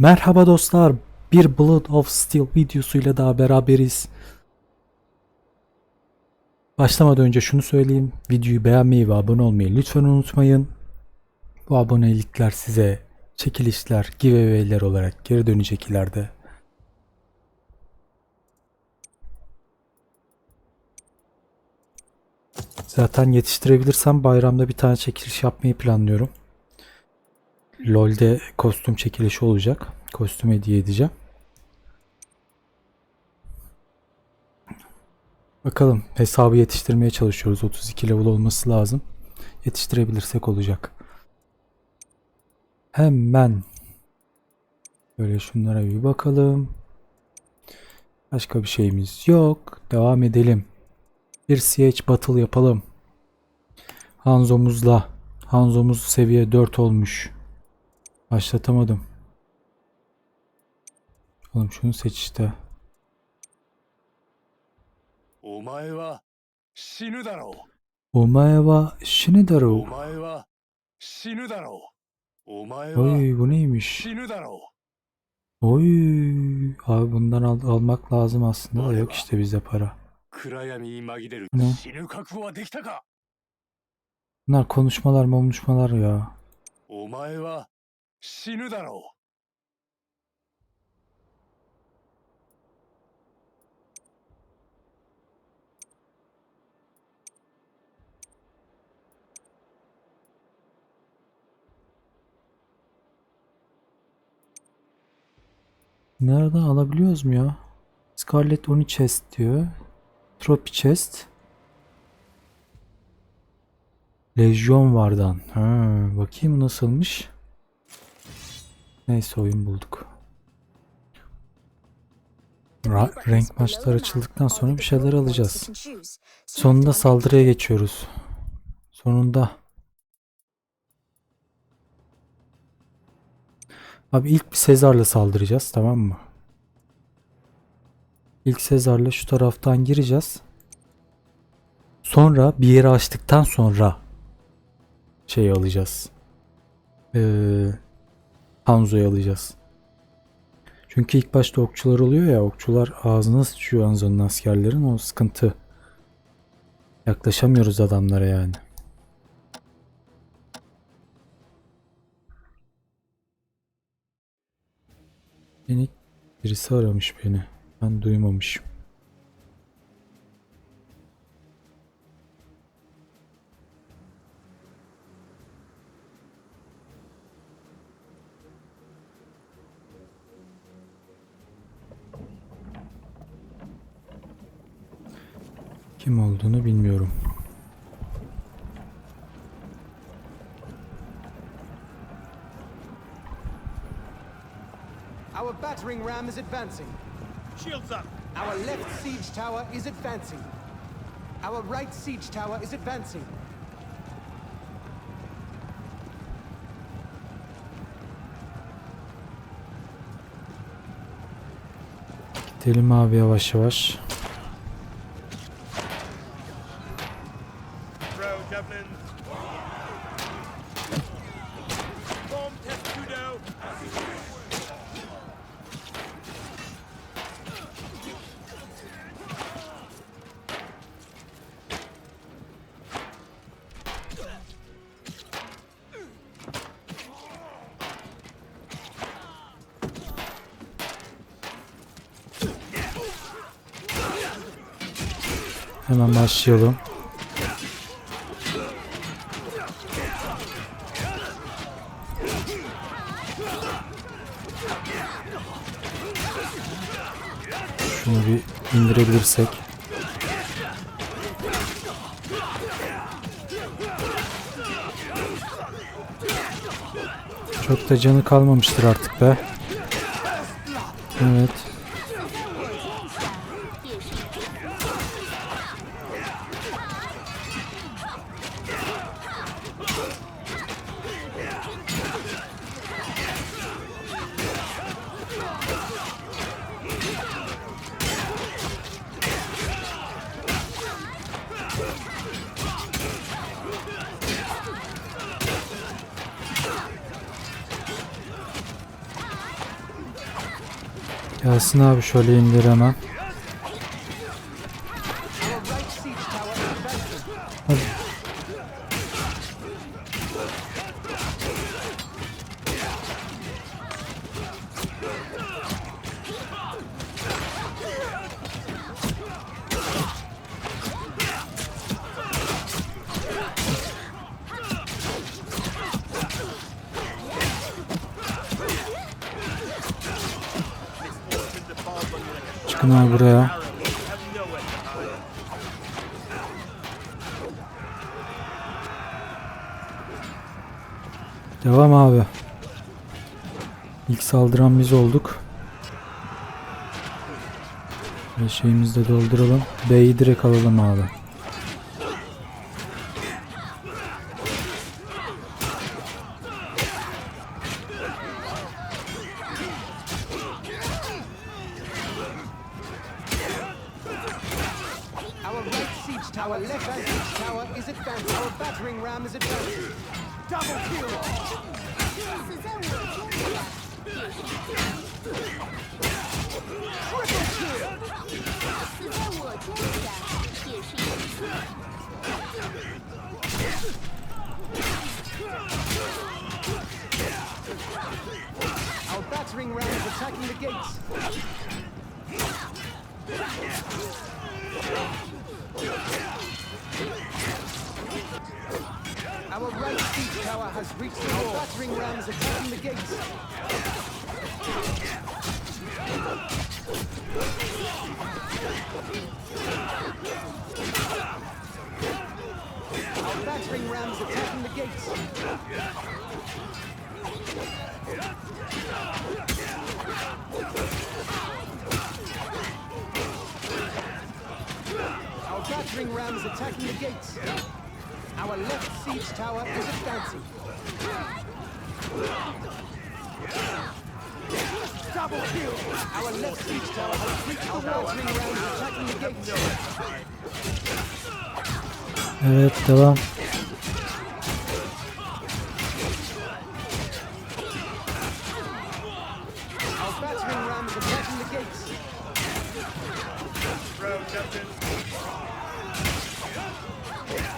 Merhaba dostlar. Bir Blood of Steel videosuyla daha beraberiz. Başlamadan önce şunu söyleyeyim. Videoyu beğenmeyi ve abone olmayı lütfen unutmayın. Bu abonelikler size çekilişler, giveaway'ler olarak geri dönecek ileride. Zaten yetiştirebilirsem bayramda bir tane çekiliş yapmayı planlıyorum. LoL'de kostüm çekilişi olacak. Kostüm hediye edeceğim. Bakalım hesabı yetiştirmeye çalışıyoruz. 32 level olması lazım. Yetiştirebilirsek olacak. Hemen böyle şunlara bir bakalım. Başka bir şeyimiz yok. Devam edelim. Bir CH battle yapalım. Hanzo'muzla. Hanzo'muz seviye 4 olmuş. Başlatamadım. Oğlum şunu seç işte. お前は死ぬだろ Omae wa う。 shinidaru. お前は死ぬだろう。お前は Oy bu neymiş? 死ぬだろ Oy. Abi bundan al- almak lazım aslında da yok işte bizde para. う。暗闇に紛れるね死ぬ覚悟はできたか Bunlar konuşmalar mı konuşmalar ya. お前は 死ぬだろ Nereden alabiliyoruz mu ya? Scarlet Oni Chest diyor. Trophy Chest. Lejyon vardan. Ha, bakayım nasılmış. Neyse oyun bulduk. Ra- renk maçlar açıldıktan sonra bir şeyler alacağız. Sonunda saldırıya geçiyoruz. Sonunda. Abi ilk bir Sezar'la saldıracağız tamam mı? İlk Sezar'la şu taraftan gireceğiz. Sonra bir yeri açtıktan sonra şey alacağız. Ee, Hanzo'yu alacağız. Çünkü ilk başta okçular oluyor ya okçular ağzına sıçıyor Hanzo'nun askerlerin o sıkıntı. Yaklaşamıyoruz adamlara yani. Beni birisi aramış beni. Ben duymamışım. Kim olduğunu bilmiyorum. Our battering ram is advancing. Shields up! Our left siege tower is advancing. Our right siege tower is advancing. Gidelim abi yavaş yavaş. Başlayalım. Şunu bir indirebilirsek. Çok da canı kalmamıştır artık be. Evet. Gelsin abi şöyle indir hemen. Saldıran biz olduk. Ve şeyimizi de dolduralım. B'yi direkt alalım abi. Our right siege tower has reached the Our battering ram is attacking the gates. Our battering ram is attacking the gates. Our battering ram is attacking the gates. Our left siege tower is advancing. Double kill! Our left siege tower has reached the battering ram is attacking the gates. Evet devam. Our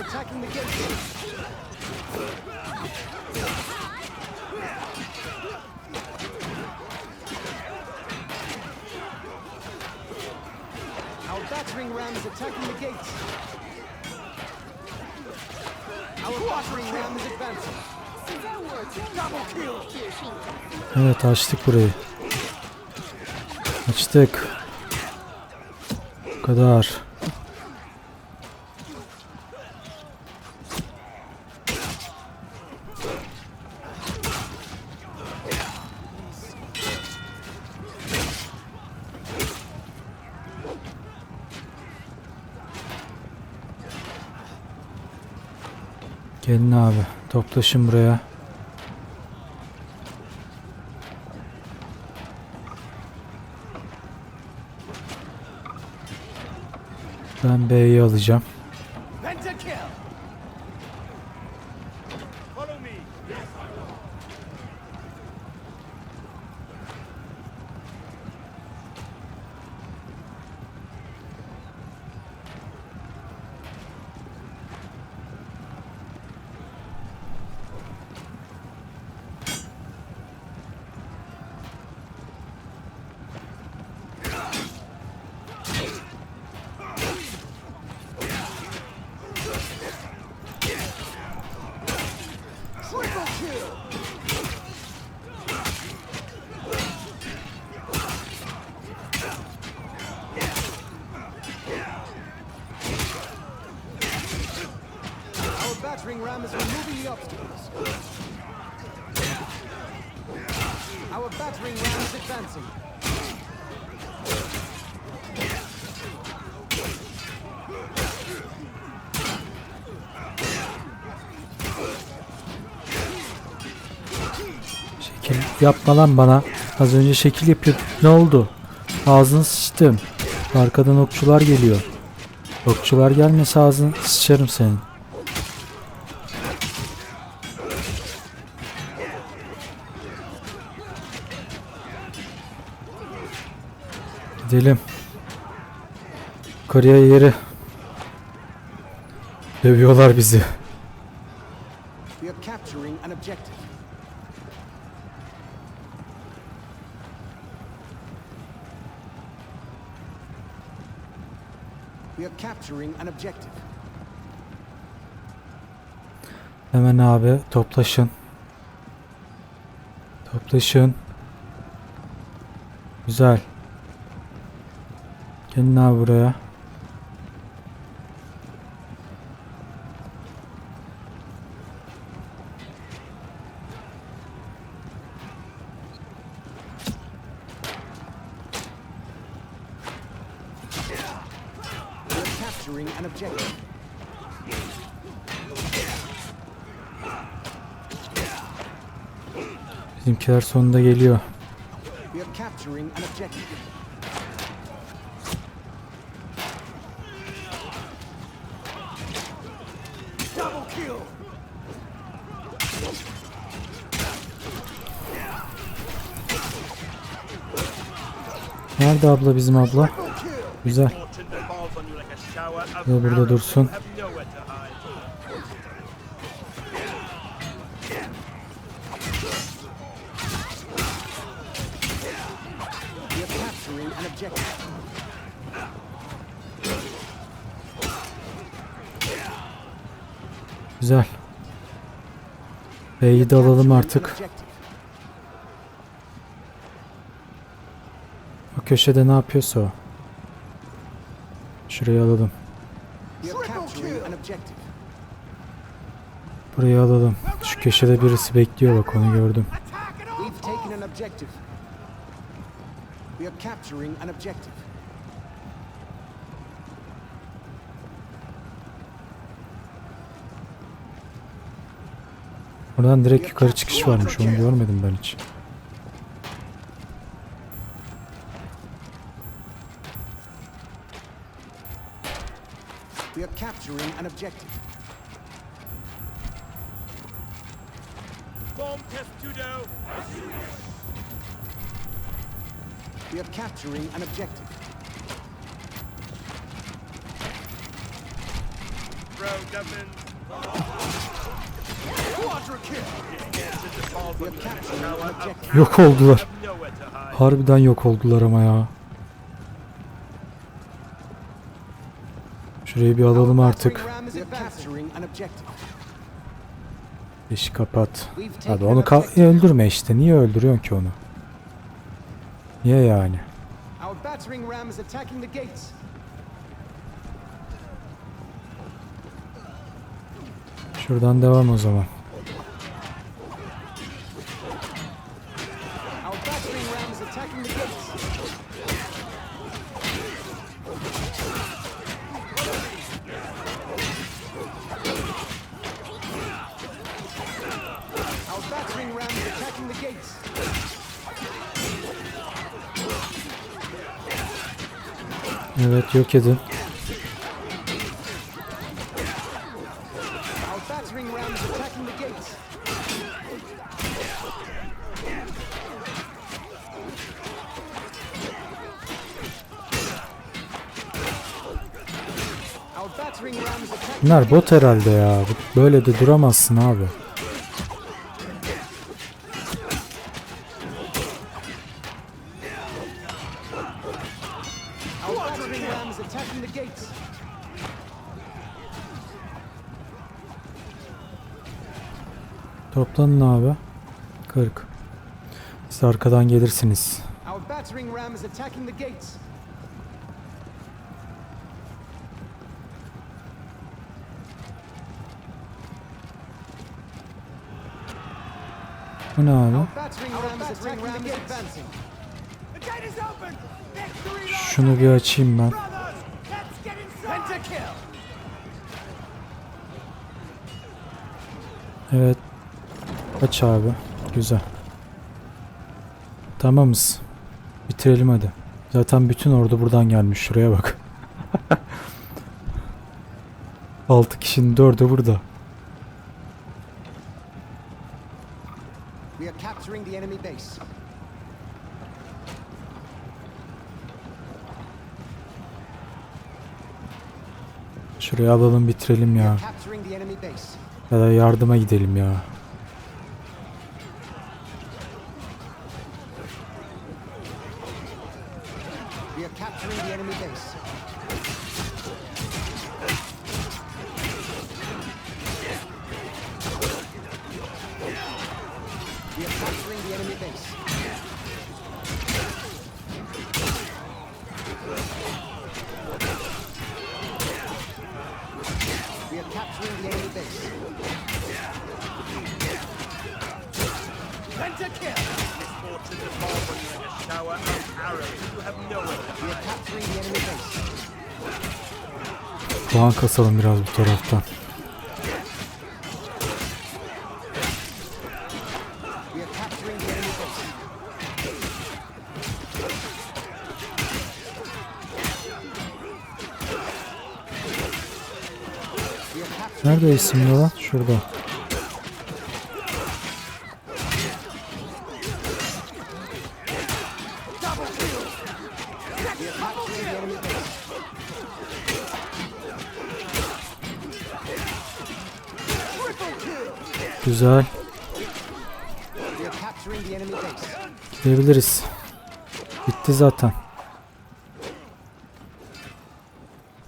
attacking the gate. Our battering ram is attacking the gates. Our battering ram is advancing. Evet açtık burayı. Açtık. Bu kadar. Gelin abi toplaşın buraya. Ben B'yi alacağım. Yapma lan bana. Az önce şekil yapıyorduk. Ne oldu? Ağzını sıçtım. Arkadan okçular geliyor. Okçular gelmese ağzını sıçarım senin. Gidelim. Yukarıya yeri. Dövüyorlar bizi. We are capturing an objective. Capturing an objective. Hemen abi toplaşın. Toplaşın. Güzel. Gelin abi buraya. We are capturing an objective. Bizimkiler sonunda geliyor. We are capturing an objective. Double kill! Nerede abla bizim abla? Güzel. Capturing an objective. Güzel. B'yi de alalım artık. O köşede ne yapıyorsa o. Şurayı alalım. We are capturing an objective. Burayı alalım. Şu köşede birisi bekliyor bak onu gördüm. Buradan direkt yukarı çıkış varmış onu görmedim ben hiç. Capturing an objective. Bomb Testudo. We are capturing an objective. Bro. Quadra kill! Objective. Yok oldular. have nowhere to hide. Harbiden yok oldular ama ya. Şurayı bir alalım artık. İşi kapat. Taken onu ka- öldürme işte. Niye öldürüyorsun ki onu? Niye yani? Şuradan devam o zaman. Ram is attacking Bunlar bot herhalde ya. Böyle de duramazsın abi. Attacking the gates. Toplanın abi. 40. Siz arkadan gelirsiniz. Our battering ram is attacking the gates. Bu ne abi? Open. Şunu bir açayım ben. Evet. Aç abi. Güzel. Tamamız. Bitirelim hadi. Zaten bütün ordu buradan gelmiş. Şuraya bak. 6 kişinin 4'ü burada. We are capturing the enemy base. Şuraya alalım bitirelim ya. Ya da yardıma gidelim ya. Puan kasalım biraz bu taraftan. Nerede isimli olan? Şurada. Güzel. Gidebiliriz. Bitti zaten.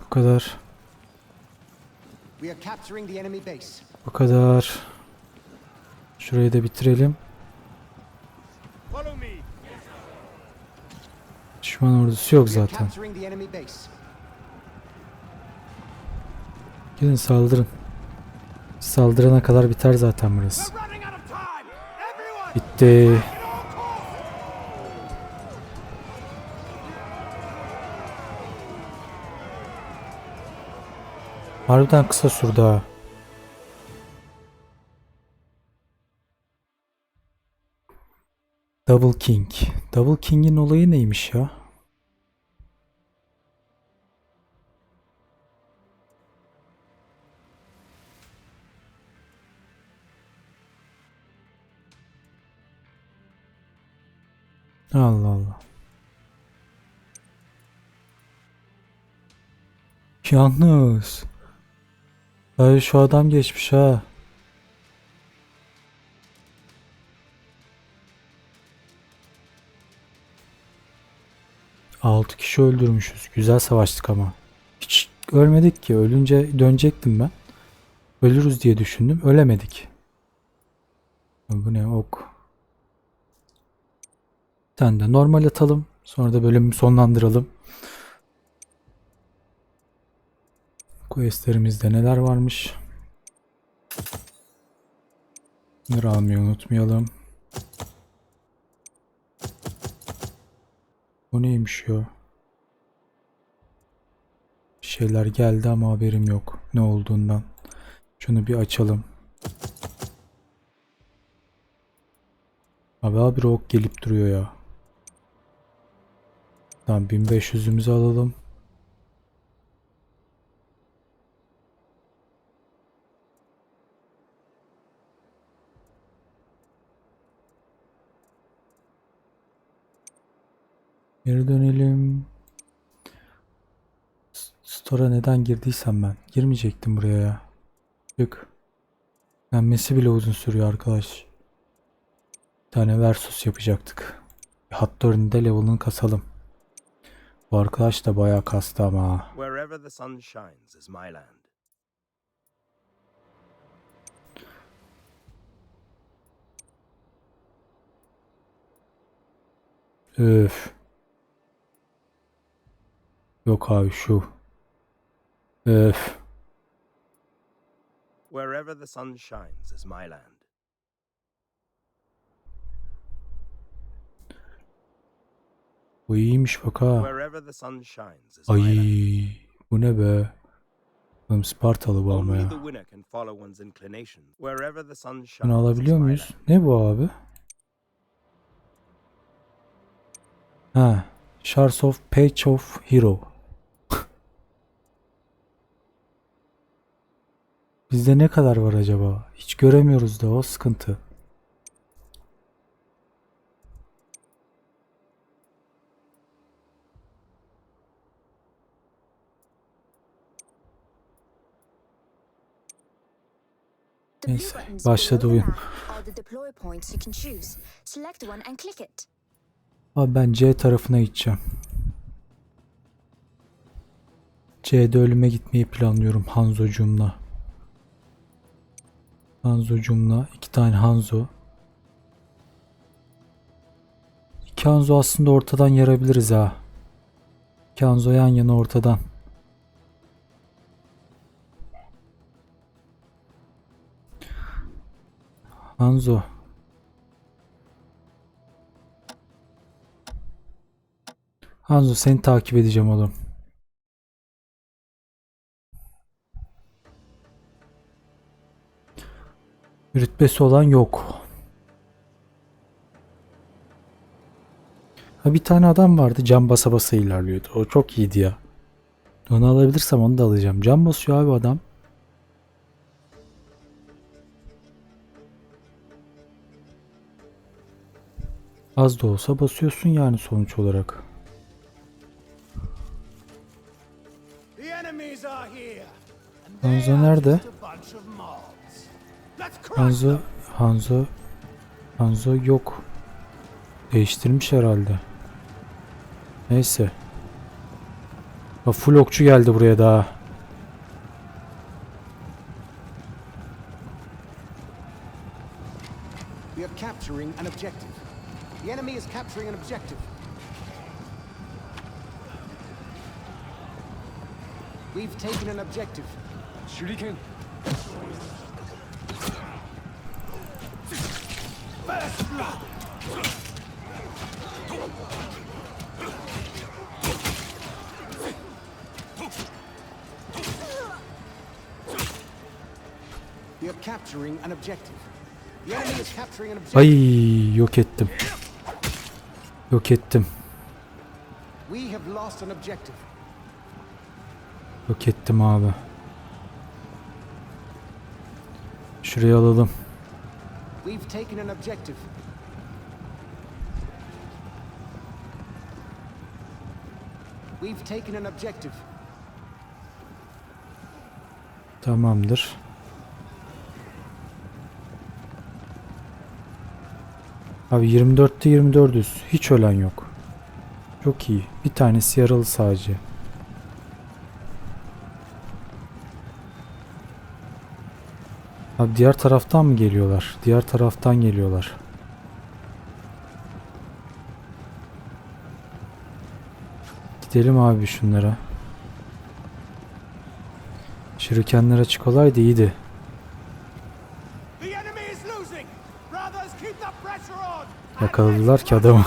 Bu kadar. Bu kadar. Şurayı da bitirelim. Düşman ordusu yok zaten. Gidin saldırın. Saldırana kadar biter zaten burası. Bitti. Harbiden kısa sürdü ha. Double King. Double King'in olayı neymiş ya? Allah Allah. Yalnız. Ay şu adam geçmiş ha. Altı kişi öldürmüşüz. Güzel savaştık ama. Hiç ölmedik ki. Ölünce dönecektim ben. Ölürüz diye düşündüm. Ölemedik. Bu ne ok. Tane de normal atalım. Sonra da bölümü sonlandıralım. Questlerimizde neler varmış? Bunları almayı unutmayalım. Bu neymiş ya? Bir şeyler geldi ama haberim yok ne olduğundan. Şunu bir açalım. Abi abi ok gelip duruyor ya. Tamam 1500'ümüzü alalım. Geri dönelim. Store'a neden girdiysem ben. Girmeyecektim buraya ya. Çık. Denmesi bile uzun sürüyor arkadaş. Bir tane versus yapacaktık. Hattor'un de level'ını kasalım. Bu arkadaş da bayağı kastı ama. wherever the sun shines is my land. Öf. Yok abi şu. Öf. Wherever the sun shines is my land. Bu iyiymiş bak ha. Ay bu ne be? Oğlum Spartalı bu ama ya. Bunu alabiliyor muyuz? Ne bu abi? Ha. Shards of Page of Hero. Bizde ne kadar var acaba? Hiç göremiyoruz da o sıkıntı. And click it. Abi ben C tarafına gideceğim. C'de ölüme gitmeyi planlıyorum Hanzo'cumla. Hanzo'cumla iki tane Hanzo. İki Hanzo aslında ortadan yarabiliriz ha. İki Hanzo yan yana ortadan. Hanzo. Hanzo seni takip edeceğim oğlum. Rütbesi olan yok. Ha bir tane adam vardı cam basa basa ilerliyordu. O çok iyiydi ya. Onu alabilirsem onu da alacağım. Cam basıyor abi adam. Az da olsa basıyorsun yani sonuç olarak. Hanzo nerede? Hanzo. Hanzo, Hanzo yok. Değiştirmiş herhalde. Neyse. Ha, full okçu geldi buraya daha. We are capturing an objective. The enemy is capturing an objective. We've taken an objective. Shuriken. First. You're capturing an objective. The enemy is capturing an objective. Ay yok ettim. Yok ettim. Yok ettim abi. Şuraya alalım. We've taken an objective. We've taken an objective. Tamamdır. Abi 24'te 24'üz. Hiç ölen yok. Çok iyi. Bir tanesi yaralı sadece. Abi diğer taraftan mı geliyorlar? Diğer taraftan geliyorlar. Gidelim abi şunlara. Şurikenler açık olaydı iyiydi. The enemy is losing. Brothers, keep the pressure on. And Yakaladılar ki adamı.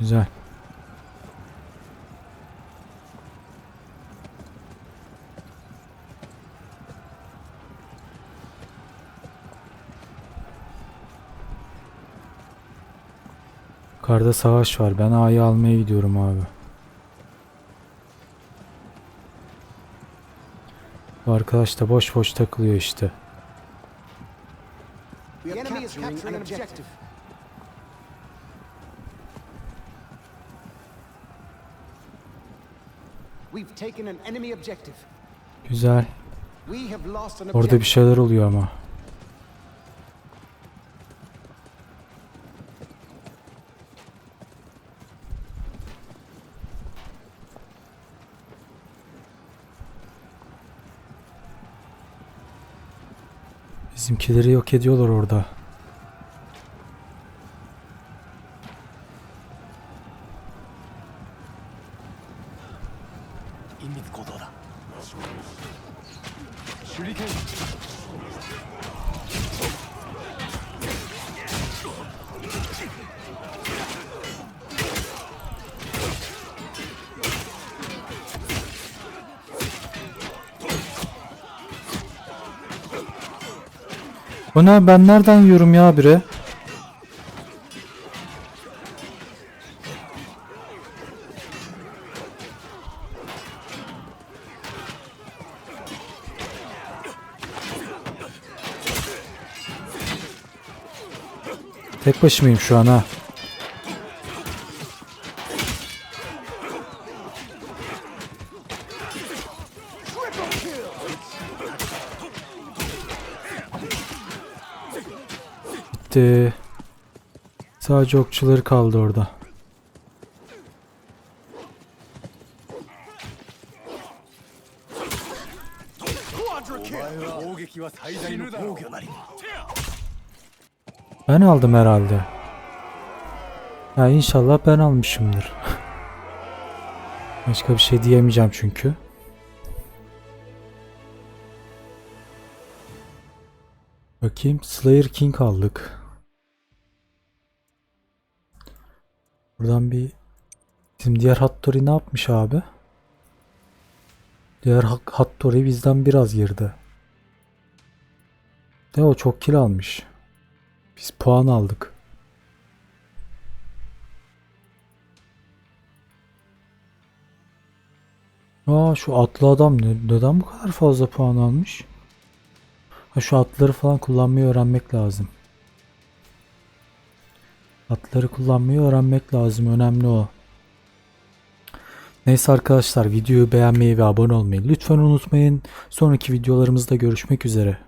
Güzel. Karda savaş var. Ben A'yı almaya gidiyorum abi. Arkadaş da boş boş takılıyor işte. Güzel. Orada bir şeyler oluyor ama. Bizimkileri yok ediyorlar orada. Ne ben nereden yiyorum ya bire? Tek başımayım şu an ha. bitti. Sadece okçuları kaldı orada. Ben aldım herhalde. Ya inşallah ben almışımdır. Başka bir şey diyemeyeceğim çünkü. Bakayım Slayer King aldık. Buradan bir bizim diğer Hattori ne yapmış abi? Diğer Hattori bizden biraz girdi. De o çok kill almış. Biz puan aldık. Aa şu atlı adam ne, neden bu kadar fazla puan almış? Ha şu atları falan kullanmayı öğrenmek lazım. Atları kullanmayı öğrenmek lazım. Önemli o. Neyse arkadaşlar videoyu beğenmeyi ve abone olmayı lütfen unutmayın. Sonraki videolarımızda görüşmek üzere.